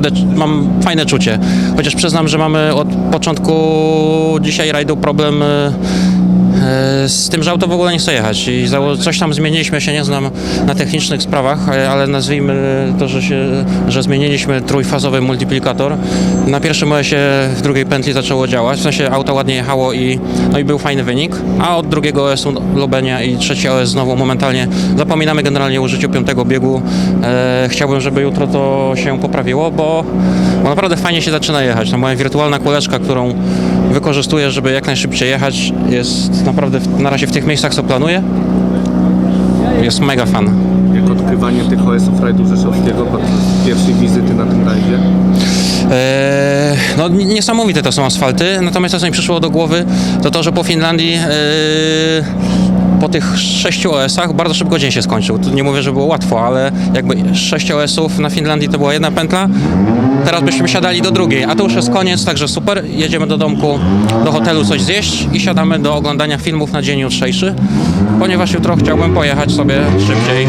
naprawdę mam fajne czucie. Chociaż przyznam, że mamy od początku dzisiaj rajdu problem e, z tym, że auto w ogóle nie chce jechać i coś tam zmieniliśmy, się nie znam na technicznych sprawach, e, ale nazwijmy to, że, się, że zmieniliśmy trójfazowy multiplikator. Na pierwszym OS-ie w drugiej pętli zaczęło działać, w sensie auto ładnie jechało i, no i był fajny wynik, a od drugiego OS-u i trzeci OS znowu momentalnie zapominamy generalnie o użyciu piątego biegu. E, chciałbym, żeby jutro to się poprawiło, bo, bo naprawdę fajnie się zaczyna jechać. No, moja wirtualna kuleczka, którą wykorzystuję, żeby jak najszybciej jechać, jest naprawdę w, na razie w tych miejscach, co planuję. Jest mega fan. Jak odkrywanie tych OS-ów rajdu Rzeszowskiego podczas pierwszej wizyty na tym rajdzie? Eee, no niesamowite to są asfalty, natomiast to co mi przyszło do głowy, to to, że po Finlandii eee, po tych sześciu OS-ach bardzo szybko dzień się skończył. Tu nie mówię, że było łatwo, ale jakby sześć OS-ów na Finlandii to była jedna pętla, teraz byśmy siadali do drugiej, a to już jest koniec, także super. Jedziemy do domku, do hotelu coś zjeść i siadamy do oglądania filmów na dzień jutrzejszy, ponieważ jutro chciałbym pojechać sobie szybciej